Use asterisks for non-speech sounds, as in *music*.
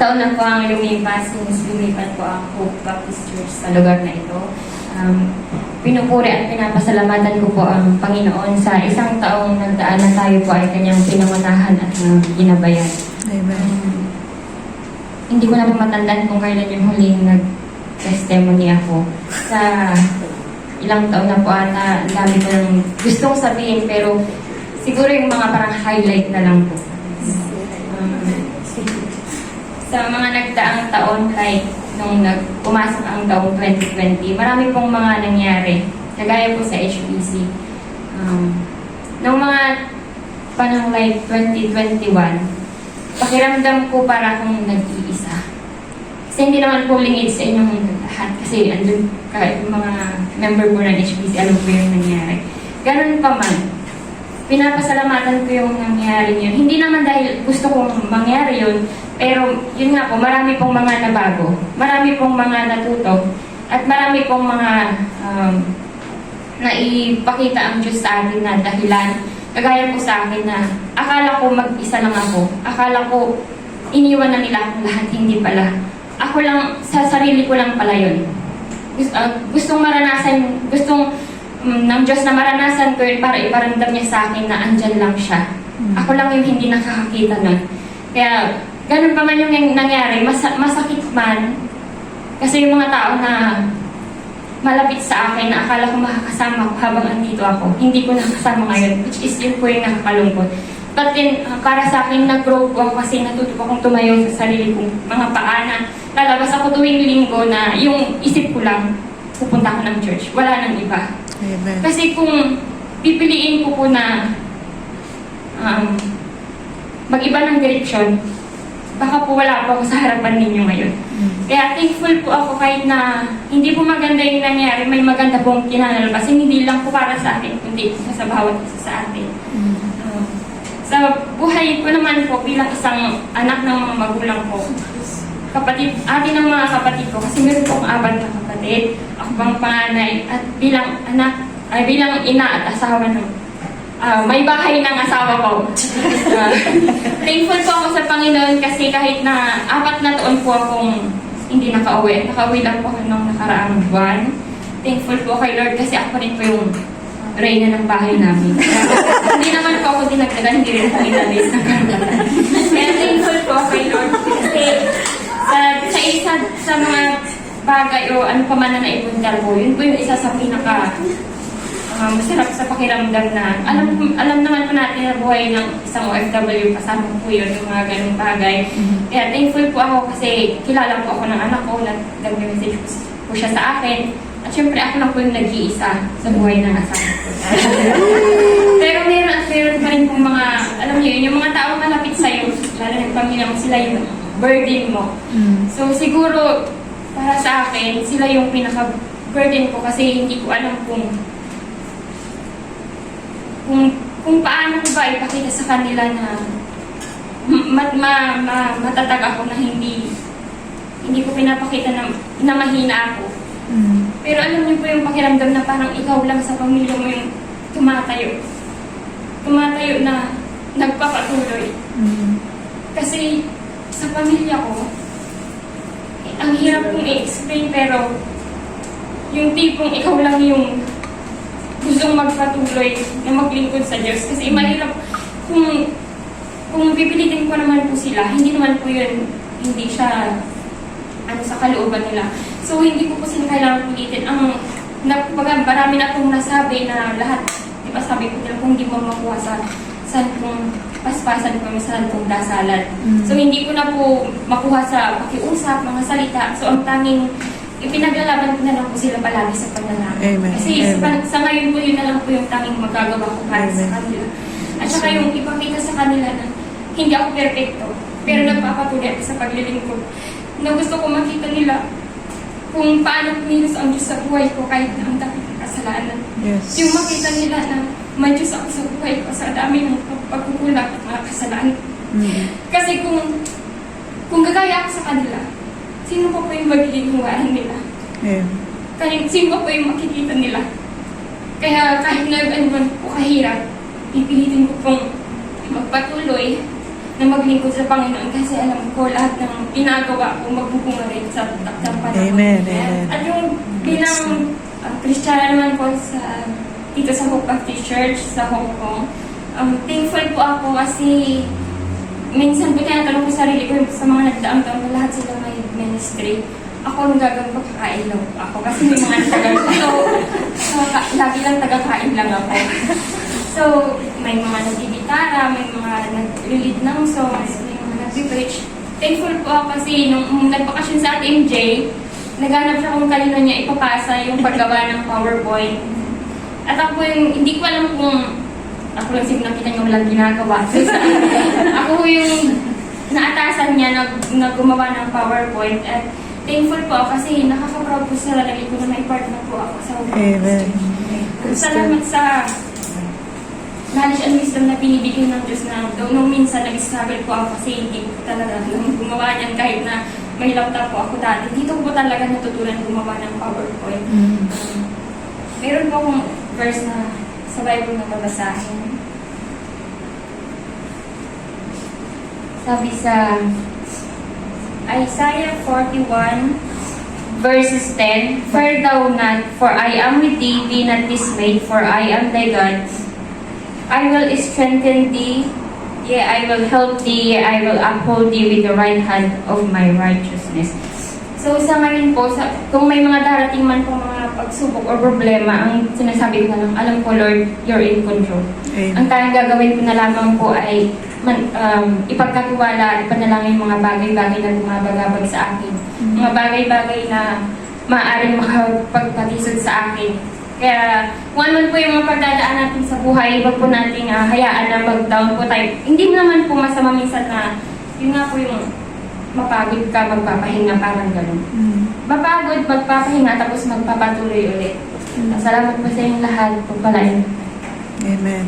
taon na po ang lumipas since lumipat po ang Hope Baptist Church sa lugar na ito. Um, pinupuri at pinapasalamatan ko po ang Panginoon sa isang taong nagdaan na tayo po ay kanyang pinangunahan at uh, ginabayan. Amen. Um, hindi ko na po matandaan kung kailan yung huling nag-testimony ako. Sa ilang taon na po ata, ang dami ko nang gustong sabihin pero siguro yung mga parang highlight na lang po. Sa mga nagdaang taon, like nung nag pumasok ang taong 2020, marami pong mga nangyari. Kagaya po sa HBC. Um, nung mga panang like 2021, pakiramdam ko para akong nag-iisa. Kasi hindi naman po lingid sa inyong lahat. Kasi andun kahit mga member po ng HBC, alam po yung nangyari. Ganun pa man, pinapasalamatan ko yung nangyari yun. Hindi naman dahil gusto kong mangyari yun, pero yun nga po, marami pong mga nabago. Marami pong mga natuto. At marami pong mga um, naipakita ang Diyos sa atin na dahilan. Kagaya po sa akin na akala ko mag-isa lang ako. Akala ko iniwan na nila akong lahat, *laughs* hindi pala. Ako lang, sa sarili ko lang pala yun. Gusto, ah, gustong maranasan, gustong um, ng Diyos na maranasan ko yun para iparamdam niya sa akin na andyan lang siya. Ako lang yung hindi nakakakita nun. Kaya, ganun pa man yung nangyari, mas, masakit man. Kasi yung mga tao na malapit sa akin na akala ko makakasama ko habang andito ako. Hindi ko nakasama ngayon, which is yun po yung nakakalungkot. But then, uh, para sa akin, nag-grow po ako kasi natuto ko akong tumayo sa sarili kong mga paa na lalabas ako tuwing linggo na yung isip ko lang, pupunta ako ng church. Wala nang iba. Amen. Kasi kung pipiliin ko po na um, mag-iba ng direksyon, baka po wala po ako sa harapan ninyo ngayon. Mm. Kaya thankful po ako kahit na hindi po maganda yung nangyari, may maganda pong kinanalabasan. Hindi lang po para sa atin, kundi po sa bawat isa sa atin. Um, sa buhay ko naman po bilang isang anak ng mga magulang ko, kapatid, atin ng mga kapatid ko, kasi meron po akong apat na kapatid, ako pang panganay, at bilang anak, ay bilang ina at asawa ng ah, may bahay ng asawa ko. Ah, thankful po ako sa Panginoon kasi kahit na apat na taon po akong hindi nakauwi. Nakauwi lang po ako nung nakaraang buwan. Thankful po kay Lord kasi ako rin po yung reyna ng bahay namin. *laughs* hindi naman po ako dinagdagan, hindi rin ako inalis ng. Kaya thankful po kay Lord kasi sa, sa isa sa mga bagay o ano pa man na naipundar ko, yun po yung isa sa pinaka uh, masarap sa pakiramdam na alam alam naman po natin na buhay ng isang OFW kasama po yun yung mga ganung bagay. Kaya thankful po ako kasi kilala po ako ng anak ko, nag-message po, po siya sa akin. At syempre ako lang po yung nag-iisa sa buhay ng asawa ko. *laughs* Pero meron at meron pa rin pong mga, alam niyo yun, yung mga tao malapit sa'yo, lalo ng pamilya mo, sila yung burden mo. Mm. So siguro, para sa akin, sila yung pinaka-burden ko kasi hindi ko alam kung kung kung paano ko ba ipakita sa kanila na ma, ma, ma, matatag ako na hindi hindi ko pinapakita na, na mahina ako. Mm. Pero alam niyo po yung pakiramdam na parang ikaw lang sa pamilya mo yung tumatayo. Tumatayo na nagpapatuloy. Mm. Kasi sa pamilya ko, eh, ang hirap kong i-explain pero yung tipong ikaw lang yung gustong magpatuloy na maglingkod sa Diyos. Kasi mahirap kung kung pipilitin ko naman po sila, hindi naman po yun, hindi siya ano sa kalooban nila. So hindi ko po sila kailangan pilitin. Ang nagpaga marami na pong nasabi na lahat, di ba sabi ko nila kung hindi mo makuha sa saan kung paspasan ko sa kung dasalan. Mm. So hindi ko na po makuha sa pakiusap, mga salita. So ang tanging ipinaglalaban ko na lang po sila palagi sa panalangin. Amen. Kasi sa, Amen. pan- sa ngayon po yun na lang po yung tanging magagawa ko para sa Amen. kanila. At saka yung ipakita sa kanila na hindi ako perfecto, pero nagpapatuloy ako sa paglilingkod. Na gusto ko makita nila kung paano kumilos ang Diyos sa buhay ko kahit na ang dami ng kasalanan. Yes. Yung makita nila na may Diyos ako sa buhay ko sa dami ng pagkukulang at mga kasalanan. Mm. Kasi kung kung gagaya ako sa kanila, sino pa po yung magiging huwahan nila? Amen. Kahit sino pa po yung makikita nila? Kaya kahit na ano po kahirap, pipilitin ko pong magpatuloy na maglingkod sa Panginoon kasi alam ko lahat ng ginagawa ko magbubunga rin sa takdang panahon. Amen, amen. At yung bilang uh, Kristiyana naman po sa dito sa Hope Baptist Church sa Hong Kong, um, thankful po ako kasi minsan tinatanong ko sarili ko sa mga nagdaang taon na lahat sila may ministry. Ako ang gagawin ko, po ako. Kasi may mga tagal so, so ka- lagi lang tagakain lang ako. *laughs* So, may mga nagbibitara, may mga nag-lead ng songs, may mga nag-preach. Thankful po ako kasi nung um, nagpakasyon sa ating MJ, naghanap siya kung kanino niya ipapasa yung paggawa ng PowerPoint. At ako yung, hindi ko alam kung ako lang siguro nakita niyo walang ginagawa. So, *laughs* ako yung naatasan niya na, na gumawa ng PowerPoint at thankful po ako kasi nakaka-proud po sa lalagay ko na may part na po ako sa Amen. Salamat sa knowledge and wisdom na binibigay ng Diyos na nung, nung minsan nag-struggle po ako kasi hindi ko talaga nung gumawa niyan kahit na may laptop po ako dati. Dito ko po talaga natutunan gumawa ng PowerPoint. Mm. Meron po akong verse na sa Bible na babasahin. Sabi sa Isaiah 41 verses 10, Fear thou not, for I am with thee, be not dismayed, for I am thy God. I will strengthen thee, yea, I will help thee, yea, I will uphold thee with the right hand of my righteousness. So sa ngayon po, sa, kung may mga darating man po mga pagsubok or problema, ang sinasabi ko na lang, alam ko Lord, you're in control. Ang Amen. tayong gagawin ko na lamang po ay man, um, ipagkatiwala at ipanalangin mga bagay-bagay na bumabagabag sa akin. Mga bagay-bagay na maaaring makapagpatisod sa akin. Kaya kung ano man po yung mga pagdadaan natin sa buhay, wag po nating ah, hayaan na mag-down po tayo. Hindi naman po masama minsan na yun nga po yung mapagod ka, magpapahinga, parang ganun. Mm. Mapagod, magpapahinga, tapos magpapatuloy ulit. Salamat po sa inyong lahat. Pagpalain. Amen.